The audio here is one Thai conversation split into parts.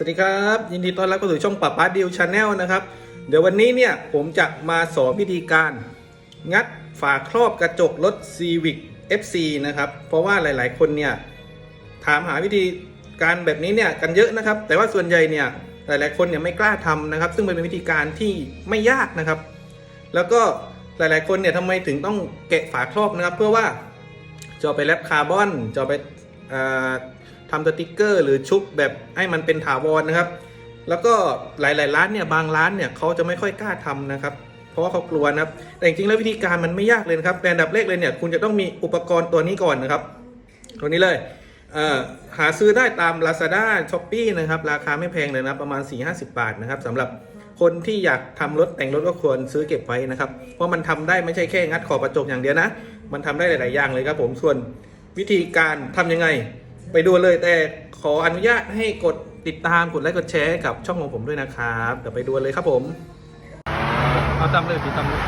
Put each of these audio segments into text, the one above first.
สวัสดีครับ ยินดีต้อนรับเข้าสู่ช่องปับป้าดิวชาแนลนะครับ เดี๋ยววันนี้เนี่ยผมจะมาสอนวิธีการงัดฝาครอบกระจกรถ Civic FC นะครับ เพราะว่าหลายๆ คนเนี่ยถามหาวิธีการแบบนี้เนี่ยกันเยอะนะครับ แต่ว่าส่วนใหญ่เนี่ยหลาย ๆ คนเนี่ยไม่กล้าทำนะครับ ซึ่งเป็นวิธีการที่ไม่ยากนะครับ แล้วก็หลาย ๆ คนเนี่ยทำไมถึงต้องแกะฝาครอบนะครับ เพื่อว่าจะไปแรปคาร์บอนจะไปอ่อ ทำสติกเกอร์หรือชุบแบบให้มันเป็นถาวรนะครับ แล้วก็หลาย ๆ ร้านเนี่ยบางร้านเนี่ยเขาจะไม่ค่อยกล้าทำนะครับ เพราะว่าเขากลัวนะครับ แต่จริงๆแล้ววิธีการมันไม่ยากเลยครับแต่อันดับแรกเลยเนี่ยคุณจะต้องมีอุปกรณ์ตัวนี้ก่อนนะครับ ตัวนี้เลยเหาซื้อได้ตาม Lazada s h o p e e นะครับราคาไม่แพงเลยนะประมาณ 4-50 บาทนะครับสำหรับคนที่อยากทำรถแต่งรถก็ควรซื้อเก็บไว้นะครับเพราะมันทำได้ไม่ใช่แค่งัดขอบกระจกอย่างเดียวนะ มันทำได้หลาย ๆ อย่างเลยครับผมส่วนวิธีการทำยังไง ไปดูเลยแต่ขออนุญาตให้กดติดตามกดไลค์กดแชร์ให้กับช่องของผมด้วยนะครับเดี๋ยวไปดูเลยครับผม เอาตามเลยพี่ตามเลย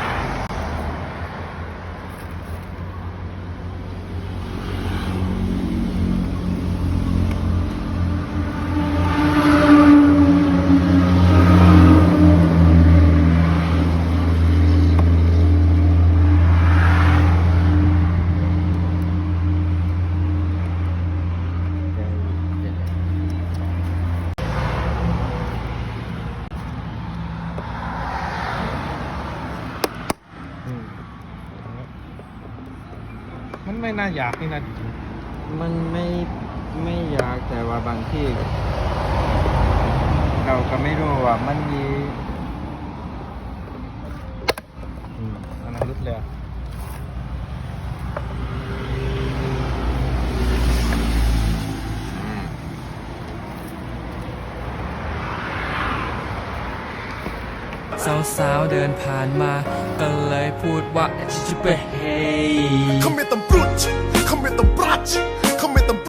อืม มันไม่น่าอยากนี่นะจริงมันไม่ไม่ยากแต่ว่าบางที่ เราก็ไม่รู้ว่ามันมีๆอืมอันนั้นรุดเลยอะสาวๆเดินผ่านมา ก็เลยพูดว่าชิชิเปเฮ Come at the